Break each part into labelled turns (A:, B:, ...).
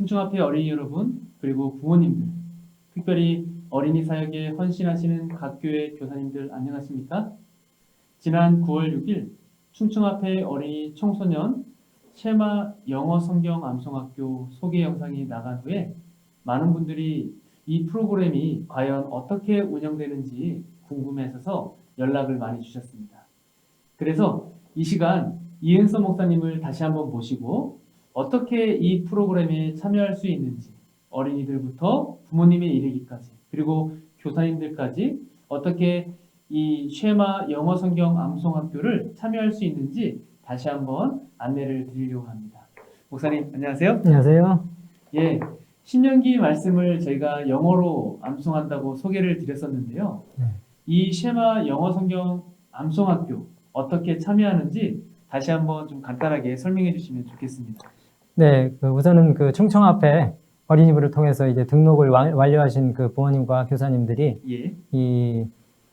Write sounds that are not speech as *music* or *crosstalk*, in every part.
A: 충청앞의 어린이 여러분 그리고 부모님들 특별히 어린이 사역에 헌신하시는 각 교회 교사님들 안녕하십니까? 지난 9월 6일 충청앞의 어린이 청소년 쉐마 영어 성경 암송학교 소개 영상이 나간 후에 많은 분들이 이 프로그램이 과연 어떻게 운영되는지 궁금해하셔서 연락을 많이 주셨습니다. 그래서 이 시간 이은서 목사님을 다시 한번 모시고 어떻게 이 프로그램에 참여할 수 있는지 어린이들부터 부모님에 이르기까지 그리고 교사님들까지 어떻게 이 쉐마 영어 성경 암송 학교를 참여할 수 있는지 다시 한번 안내를 드리려고 합니다. 목사님 안녕하세요.
B: 안녕하세요.
A: 예. 신명기 말씀을 저희가 영어로 암송한다고 소개를 드렸었는데요.
B: 네.
A: 이 쉐마 영어 성경 암송학교 어떻게 참여하는지 다시 한번 좀 간단하게 설명해 주시면 좋겠습니다.
B: 네, 그 우선은 그 충청 앞에 어린이부를 통해서 이제 등록을 완- 완료하신 그 부모님과 교사님들이
A: 예.
B: 이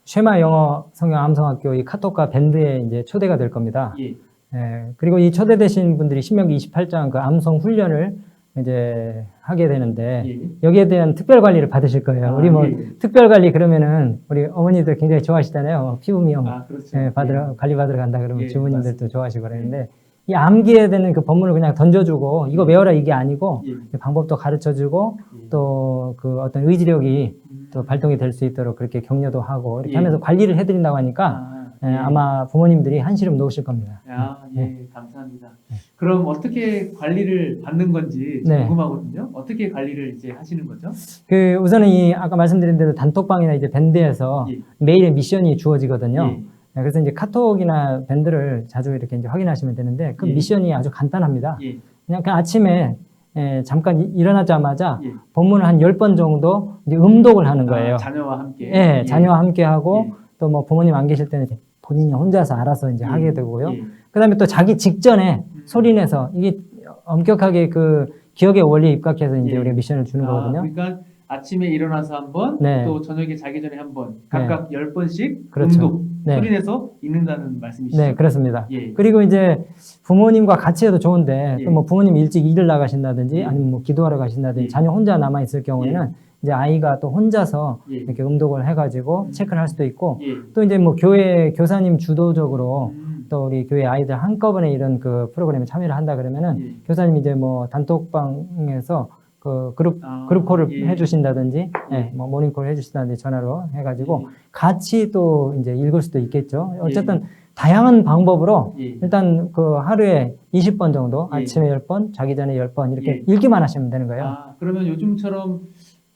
B: 쉐마 영어 성경 암송학교 이 카톡과 밴드에 이제 초대가 될 겁니다.
A: 예.
B: 예, 그리고 이 초대되신 분들이 신명기 28장 그 암송 훈련을 이제 하게 되는데
A: 예.
B: 여기에 대한 특별 관리를 받으실 거예요.
A: 아,
B: 우리 뭐
A: 예.
B: 특별 관리 그러면은 우리 어머니들 굉장히 좋아하시잖아요. 뭐 피부 미용
A: 아, 그렇죠.
B: 예, 받으러 관리 받으러 간다 그러면
A: 예,
B: 주부님들도 좋아하시고 그러는데 이 암기에 되는 그 법문을 그냥 던져주고 이거 외워라 이게 아니고
A: 예.
B: 방법도 가르쳐주고
A: 예.
B: 또그 어떤 의지력이
A: 음.
B: 또 발동이 될 수 있도록 그렇게 격려도 하고 이렇게
A: 예.
B: 하면서 관리를 해드린다고 하니까
A: 아,
B: 예,
A: 예.
B: 아마 부모님들이 한시름 놓으실 겁니다.
A: 아, 예, 감사합니다. 그럼 어떻게 관리를 받는 건지
B: 네.
A: 궁금하거든요. 어떻게 관리를 이제 하시는 거죠?
B: 그 우선은 이 아까 말씀드린 대로 단톡방이나 이제 밴드에서
A: 예.
B: 매일의 미션이 주어지거든요.
A: 예.
B: 예, 그래서 이제 카톡이나 밴드를 자주 이렇게 이제 확인하시면 되는데 그
A: 예.
B: 미션이 아주 간단합니다.
A: 예.
B: 그냥 그 아침에 예, 잠깐 이- 일어나자마자
A: 예.
B: 본문을 한 10번 정도 이제 음독을 하는 거예요.
A: 아, 자녀와 함께.
B: 예, 자녀와 함께 하고
A: 예.
B: 또뭐 부모님 안 계실 때는 본인이 혼자서 알아서 이제
A: 예.
B: 하게 되고요.
A: 예.
B: 그다음에 또 자기 직전에
A: 음.
B: 소리내서 이게 엄격하게 그 기억의 원리에 입각해서 이제
A: 예.
B: 우리가 미션을 주는
A: 아,
B: 거거든요.
A: 그러니까 아침에 일어나서 한 번,
B: 네.
A: 또 저녁에 자기 전에 한 번, 각각 열 번씩
B: 그렇죠.
A: 음독
B: 네.
A: 소리내서 읽는다는 말씀이시죠?
B: 네, 그렇습니다.
A: 예.
B: 그리고 이제 부모님과 같이 해도 좋은데
A: 예.
B: 또뭐 부모님 일찍 일을 나가신다든지
A: 예.
B: 아니면 뭐 기도하러 가신다든지
A: 예.
B: 자녀 혼자 남아 있을 경우에는 이제 아이가 또 혼자서
A: 예.
B: 이렇게 음독을 해가지고
A: 음.
B: 체크를 할 수도 있고
A: 예.
B: 또 이제 뭐 교회 교사님 주도적으로
A: 음.
B: 또 우리 교회 아이들 한꺼번에 이런 그 프로그램에 참여를 한다 그러면은
A: 예.
B: 교사님이 이제 뭐 단톡방에서 그 그룹
A: 아,
B: 그룹 콜을
A: 예.
B: 해주신다든지,
A: 예.
B: 예, 뭐 모닝 콜 해주신다든지 전화로 해가지고 같이 또 이제 읽을 수도 있겠죠. 어쨌든 다양한 방법으로
A: 예.
B: 일단 그 하루에 20번 정도
A: 예.
B: 아침에 10번, 자기 전에 10번 이렇게
A: 예.
B: 읽기만 하시면 되는 거예요.
A: 아, 그러면 요즘처럼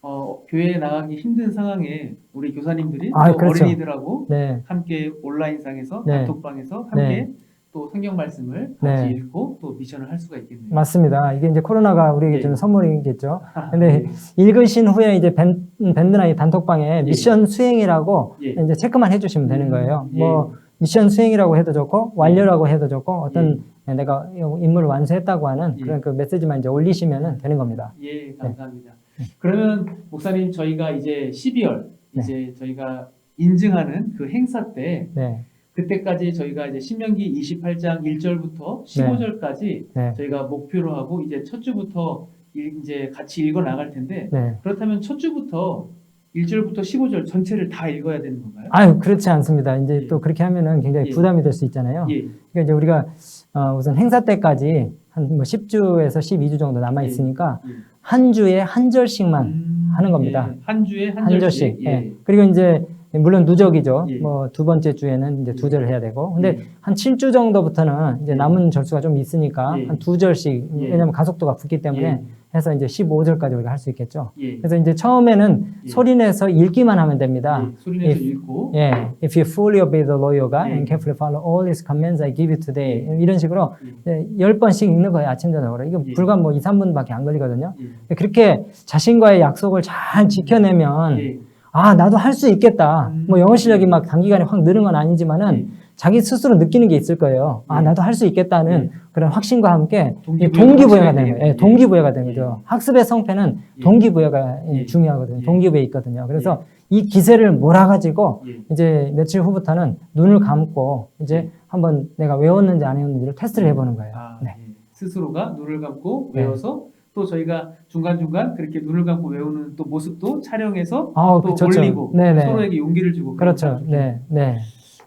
A: 어, 교회에 나가기 힘든 상황에 우리 교사님들이
B: 아,
A: 또
B: 그렇죠.
A: 어린이들하고
B: 네,
A: 함께 온라인상에서
B: 네.
A: 단톡방에서 함께
B: 네.
A: 또 성경 말씀을 같이
B: 네.
A: 읽고 또 미션을 할 수가 있겠네요.
B: 맞습니다. 이게 이제 코로나가 우리에게
A: 예.
B: 주는 선물이겠죠. *laughs*
A: 아,
B: 근데 읽으신 후에 이제 밴, 밴드나 이 단톡방에 미션 수행이라고
A: 예.
B: 이제 체크만 해주시면 되는
A: 음,
B: 거예요.
A: 예.
B: 뭐 미션 수행이라고 해도 좋고 완료라고 해도 좋고 어떤 내가 임무를 완수했다고 하는
A: 예.
B: 그런 그 메시지만 이제 올리시면 되는 겁니다.
A: 예, 감사합니다. 그러면 목사님 저희가 이제 12월
B: 네.
A: 이제 저희가 인증하는 그 행사 때
B: 네,
A: 그때까지 저희가 이제 신명기 28장 1절부터 15절까지
B: 네,
A: 저희가 목표로 하고 이제 첫 주부터 일- 이제 같이 읽어 나갈 텐데
B: 네.
A: 그렇다면 첫 주부터 1절부터 15절 전체를 다 읽어야 되는 건가요?
B: 아유 그렇지 않습니다. 이제
A: 예.
B: 또 그렇게 하면은 굉장히
A: 예.
B: 부담이 될 수 있잖아요.
A: 예.
B: 그러니까 이제 우리가 어, 우선 행사 때까지 한 뭐 10주에서 12주 정도 남아 있으니까
A: 예.
B: 한 주에 한 절씩만
A: 음,
B: 하는 겁니다.
A: 예. 한 주에 한,
B: 한
A: 절씩.
B: 절씩. 예. 그리고 이제 물론 누적이죠.
A: 예.
B: 뭐두 번째 주에는 이제 두
A: 예.
B: 절을 해야 되고. 근데
A: 예.
B: 한 7주 정도부터는 이제
A: 예.
B: 남은 절수가 좀 있으니까
A: 예.
B: 한두 절씩
A: 예.
B: 왜냐면 가속도가 붙기 때문에
A: 예.
B: 해서 이제 15절까지 우리가 할 수 있겠죠.
A: 예.
B: 그래서 이제 처음에는
A: 예.
B: 소리내서 읽기만 하면 됩니다.
A: 예. 소리내서
B: if-
A: 읽고
B: 예, if you fully obey the Lord your God
A: 예.
B: and carefully follow all His commands I give you today 이런 식으로
A: 예.
B: 예, 열 번씩 읽는 거예요 아침 저녁 으로 이거
A: 예.
B: 불과 뭐 2, 3분밖에 안 걸리거든요.
A: 예.
B: 그렇게 자신과의 약속을 잘 지켜내면
A: 예.
B: 아 나도 할 수 있겠다.
A: 음.
B: 뭐 영어 실력이 막 단기간에 확 느는 건 아니지만은
A: 예.
B: 자기 스스로 느끼는 게 있을 거예요. 아
A: 예.
B: 나도 할 수 있겠다는 그런 확신과 함께
A: 동기부여가
B: 되는 거예요. 예. 동기부여가 되는
A: 예.
B: 거죠. 학습의 성패는
A: 예.
B: 동기부여가 예,
A: 예.
B: 중요하거든요.
A: 예.
B: 동기부여 있거든요. 그래서 이 기세를 몰아가지고
A: 예.
B: 이제 며칠 후부터는 눈을 감고 이제 한번 내가 외웠는지 안 외웠는지를 테스트를 해보는 거예요.
A: 아,
B: 네.
A: 예. 스스로가 눈을 감고
B: 네.
A: 외워서 또 저희가 중간중간 그렇게 눈을 감고 외우는 또 모습도 촬영해서
B: 아,
A: 또
B: 그렇죠.
A: 올리고
B: 네네.
A: 서로에게 용기를 주고
B: 그렇죠. 네, 네.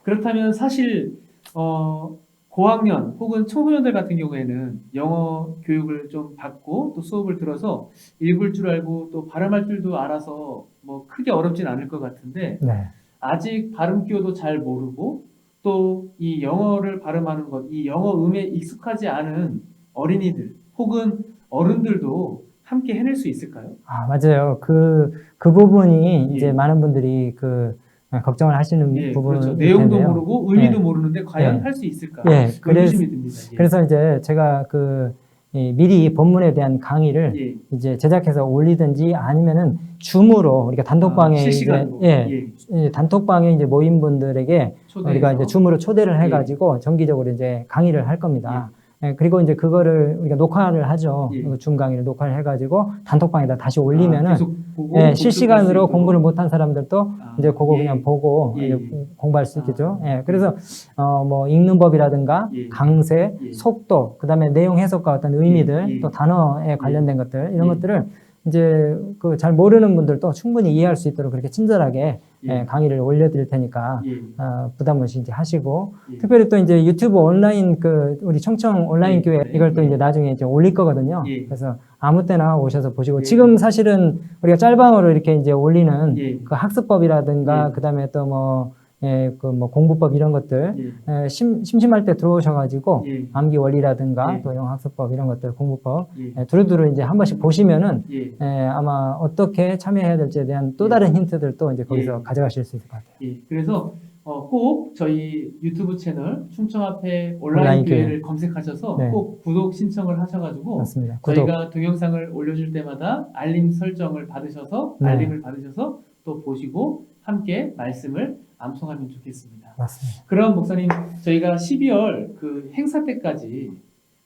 A: 그렇다면 사실 어, 고학년 혹은 청소년들 같은 경우에는 영어 교육을 좀 받고 또 수업을 들어서 읽을 줄 알고 또 발음할 줄도 알아서 뭐 크게 어렵진 않을 것 같은데
B: 네.
A: 아직 발음 기호도 잘 모르고 또 이 영어를 발음하는 것, 이 영어 음에 익숙하지 않은 어린이들 혹은 어른들도 함께 해낼 수 있을까요?
B: 아, 맞아요. 그, 그 부분이
A: 예.
B: 이제 많은 분들이 그, 어, 걱정을 하시는
A: 예,
B: 부분일
A: 그렇죠. 내용도
B: 텐데요.
A: 모르고 의미도
B: 예.
A: 모르는데 과연
B: 예.
A: 할수 있을까?
B: 예,
A: 그
B: 그래서-
A: 의심이 듭니다. 예.
B: 그래서 이제 제가 그, 이 미리 본문에 대한 강의를
A: 예.
B: 이제 제작해서 올리든지 아니면은 줌으로 우리가 단톡방에
A: 아,
B: 이제, 예, 예, 단톡방에 이제 모인 분들에게
A: 초대해서.
B: 우리가 이제 줌으로 초대를
A: 예.
B: 해가지고 정기적으로 이제 강의를 할 겁니다. 예, 그리고 이제 그거를 우리가 녹화를 하죠.
A: 예.
B: 그줌 강의를 녹화를 해가지고 단톡방에다 다시
A: 아,
B: 올리면은
A: 보고
B: 예, 실시간으로. 공부를 못한 사람들도
A: 아,
B: 이제 그거
A: 예.
B: 그냥 보고
A: 예, 예.
B: 공부할 수
A: 아.
B: 있겠죠. 예, 그래서 어, 뭐 읽는 법이라든가
A: 예.
B: 강세,
A: 예.
B: 속도, 그다음에 내용 해석과 어떤 의미들,
A: 예.
B: 또 단어에 관련된 것들 이런
A: 예.
B: 것들을 이제 그 잘 모르는 분들도 충분히 이해할 수 있도록 그렇게 친절하게
A: 예.
B: 예, 강의를 올려드릴 테니까
A: 예.
B: 어, 부담 없이 이제 하시고
A: 예.
B: 특별히 또 이제 유튜브 온라인 그 우리 청청 온라인
A: 예.
B: 교회
A: 네.
B: 이걸 또
A: 예.
B: 이제 나중에 이제 올릴 거거든요.
A: 예.
B: 그래서 아무 때나 오셔서 보시고
A: 예.
B: 지금 사실은 우리가 짤방으로 이렇게 이제 올리는
A: 예.
B: 그 학습법이라든가
A: 예.
B: 그다음에 또뭐 예, 그 뭐 공부법 이런 것들
A: 예.
B: 예, 심, 심심할 때 들어오셔가지고
A: 예.
B: 암기 원리라든가
A: 예.
B: 또 영어 학습법 이런 것들 공부법
A: 예.
B: 예, 두루두루 이제 한 번씩 보시면은
A: 예.
B: 예, 아마 어떻게 참여해야 될지에 대한 또
A: 예.
B: 다른 힌트들도 이제 거기서
A: 예.
B: 가져가실 수 있을 것 같아요.
A: 예. 그래서 어, 꼭 저희 유튜브 채널 충청 앞에 온라인,
B: 온라인 교회.
A: 교회를 검색하셔서
B: 네.
A: 꼭 구독 신청을 하셔가지고
B: 맞습니다. 구독.
A: 저희가 동영상을 올려줄 때마다 알림 설정을 받으셔서
B: 네.
A: 알림을 받으셔서 또 보시고 함께 말씀을 암송하면 좋겠습니다.
B: 맞습니다.
A: 그럼 목사님 저희가 12월 그 행사 때까지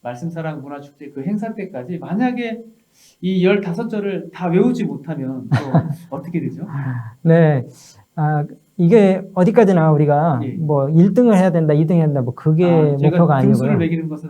A: 말씀사랑 문화축제 그 행사 때까지 만약에 이 15절을 다 외우지 못하면 또 *laughs* 어떻게 되죠?
B: 네. 아, 이게 어디까지나 우리가
A: 예.
B: 뭐 1등을 해야 된다, 2등 해야 된다, 뭐 그게
A: 아,
B: 목표가 아니고요.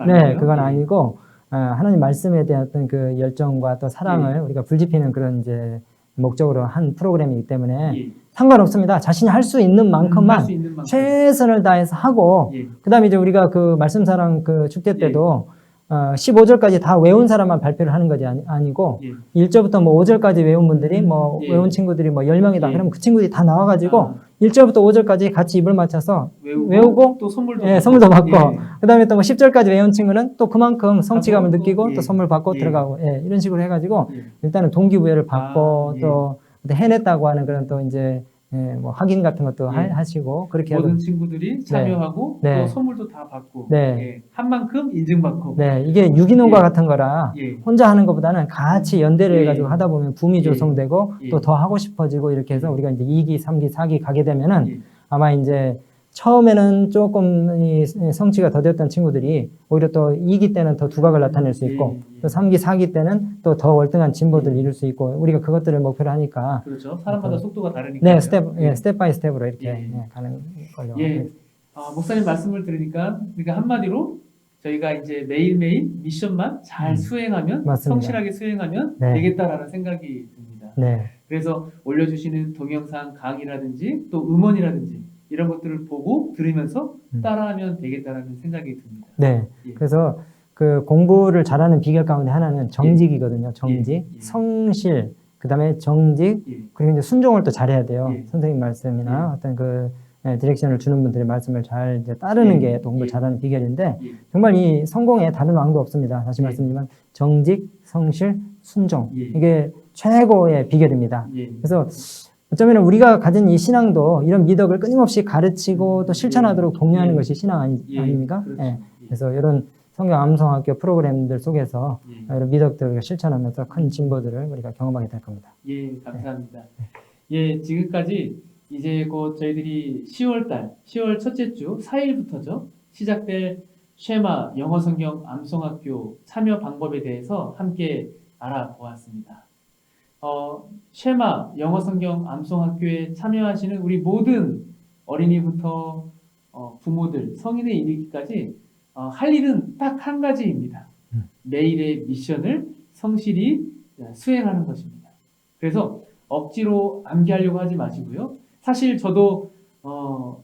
B: 네, 그건
A: 예.
B: 아니고 아, 하나님 말씀에 대한 어떤 그 열정과 또 사랑을
A: 예.
B: 우리가 불지피는 그런 이제 목적으로 한 프로그램이기 때문에
A: 예.
B: 상관없습니다. 자신이 할 수 있는 만큼만
A: 할수 있는 만큼.
B: 최선을 다해서 하고
A: 예.
B: 그다음에 이제 우리가 그 말씀사랑 그 축제 때도 어, 15절까지 다 외운 사람만 발표를 하는 것이 아니, 아니 고
A: 예.
B: 1절부터 뭐 5절까지 외운 분들이 뭐
A: 예.
B: 외운 친구들이 뭐 10명이다.
A: 예.
B: 그러면 그 친구들이 다 나와 가지고
A: 아,
B: 1절부터 5절까지 같이 입을 맞춰서
A: 외우고,
B: 외우고,
A: 또 선물도
B: 예,
A: 받고.
B: 선물도 받고
A: 예.
B: 그다음에 또 뭐 10절까지 외운 친구는 또 그만큼 성취감을
A: 하고,
B: 느끼고
A: 예.
B: 또 선물 받고
A: 예.
B: 들어가고 예, 이런 식으로 해 가지고
A: 예.
B: 일단은 동기부여를 받고
A: 아, 예.
B: 또 해냈다고 하는 그런 또 이제 예, 뭐 확인 같은 것도
A: 예.
B: 하, 시고 그렇게 하고
A: 모든 친구들이 참여하고
B: 네.
A: 또 선물도 다 받고
B: 네.
A: 예. 한 만큼 인증받고
B: 네, 이게 유기농과
A: 예.
B: 같은 거라
A: 예.
B: 혼자 하는 것보다는 같이 연대를
A: 예.
B: 해가지고 하다 보면 붐이
A: 예.
B: 조성되고
A: 예.
B: 또더 하고 싶어지고 이렇게 해서 우리가 이제 2기, 3기, 4기 가게 되면은
A: 예.
B: 아마 이제 처음에는 조금 이 성취가 더뎠던 친구들이 오히려 또 2기 때는 더 두각을 나타낼 수 있고
A: 예, 예.
B: 또 3기, 4기 때는 또 더 월등한 진보를 이룰 수 있고 우리가 그것들을 목표로 하니까
A: 그렇죠. 사람마다 속도가 다르니까.
B: 네, 스텝, 예, 스텝 바이 스텝으로 이렇게
A: 예.
B: 예, 가는 걸로.
A: 예. 아, 목사님 말씀을 들으니까 그러니까 한마디로 저희가 이제 매일매일 미션만 잘
B: 음.
A: 수행하면
B: 맞습니다.
A: 성실하게 수행하면
B: 네.
A: 되겠다라는 생각이 듭니다.
B: 네,
A: 그래서 올려주시는 동영상 강의라든지 또 음원이라든지 이런 것들을 보고 들으면서
B: 음.
A: 따라하면 되겠다라는 생각이 듭니다.
B: 네.
A: 예.
B: 그래서 그 공부를 잘하는 비결 가운데 하나는 정직이거든요. 정직,
A: 예. 예.
B: 성실, 그다음에 정직,
A: 예.
B: 그리고 이제 순종을 또 잘해야 돼요.
A: 예.
B: 선생님 말씀이나 어떤 그 예, 디렉션을 주는 분들의 말씀을 잘 이제 따르는
A: 예.
B: 게또 공부를
A: 예.
B: 잘하는 비결인데
A: 예.
B: 정말 이 성공에 다른 왕도 없습니다. 다시
A: 예.
B: 말씀드리지만 정직, 성실, 순종
A: 예.
B: 이게 최고의 비결입니다.
A: 예.
B: 그래서 어쩌면 우리가 가진 이 신앙도 이런 미덕을 끊임없이 가르치고 또 실천하도록 독려하는
A: 예.
B: 것이 신앙 아니,
A: 예.
B: 아닙니까?
A: 그렇죠.
B: 예.
A: 예.
B: 그래서 이런 성경 암송학교 프로그램들 속에서
A: 예.
B: 이런 미덕들을 실천하면서 큰 진보들을 우리가 경험하게 될 겁니다.
A: 예, 감사합니다. 예, 지금까지 이제 곧 저희들이 10월달, 10월 첫째 주 4일부터죠. 시작될 쉐마 영어 성경 암송학교 참여 방법에 대해서 함께 알아보았습니다. 어, 쉐마 영어 성경 암송 학교에 참여하시는 우리 모든 어린이부터 어, 부모들, 성인에 이르기까지 어, 할 일은 딱 한 가지입니다.
B: 음.
A: 매일의 미션을 성실히 수행하는 것입니다. 그래서 억지로 암기하려고 하지 마시고요. 사실 저도 어,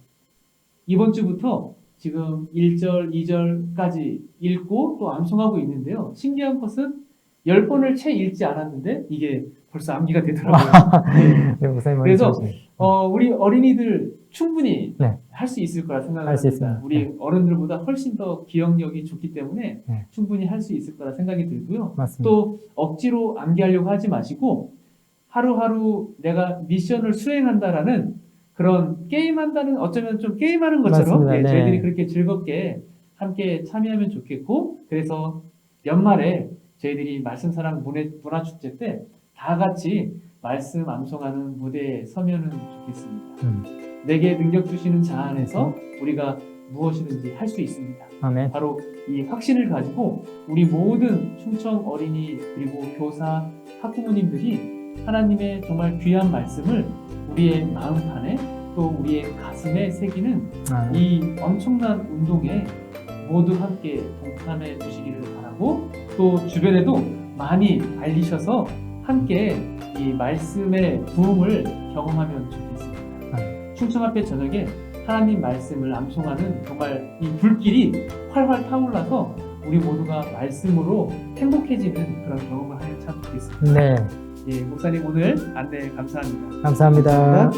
A: 이번 주부터 지금 1절, 2절까지 읽고 또 암송하고 있는데요. 신기한 것은 10번을 채 읽지 않았는데 이게 벌써 암기가 되더라고요. *laughs* 네.
B: 네, 목사님
A: 그래서. 어, 우리 어린이들 충분히
B: 네.
A: 할수 있을 거라
B: 할수
A: 생각합니다. 우리 어른들보다 훨씬 더 기억력이 좋기 때문에
B: 네.
A: 충분히 할 수 있을 거라 생각이 들고요.
B: 맞습니다.
A: 또 억지로 암기하려고 하지 마시고 하루하루 내가 미션을 수행한다라는 그런 게임한다는 어쩌면 좀 게임하는 것처럼. 예,
B: 네.
A: 저희들이 그렇게 즐겁게 함께 참여하면 좋겠고 그래서 연말에 저희들이 말씀사랑 문화, 문화축제 때 다 같이 말씀 암송하는 무대에 서면은 좋겠습니다.
B: 음.
A: 내게 능력 주시는 자 안에서 우리가 무엇이든지 할 수 있습니다.
B: 아멘.
A: 바로 이 확신을 가지고 우리 모든 충청 어린이 그리고 교사 학부모님들이 하나님의 정말 귀한 말씀을 우리의 마음판에 또 우리의 가슴에 새기는
B: 아,
A: 이 엄청난 운동에 모두 함께 동참해 주시기를 바라고 또 주변에도 많이 알리셔서 함께 이 말씀의 부흥을 경험하면 좋겠습니다. 충청 앞에 저녁에 하나님 말씀을 암송하는 정말 이 불길이 활활 타올라서 우리 모두가 말씀으로 행복해지는 그런 경험을 하면 참 좋겠습니다.
B: 네,
A: 예, 목사님 오늘 안내 감사합니다.
B: 감사합니다.
A: 감사합니다.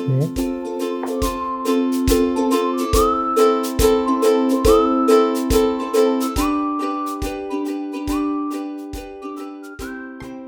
B: 네.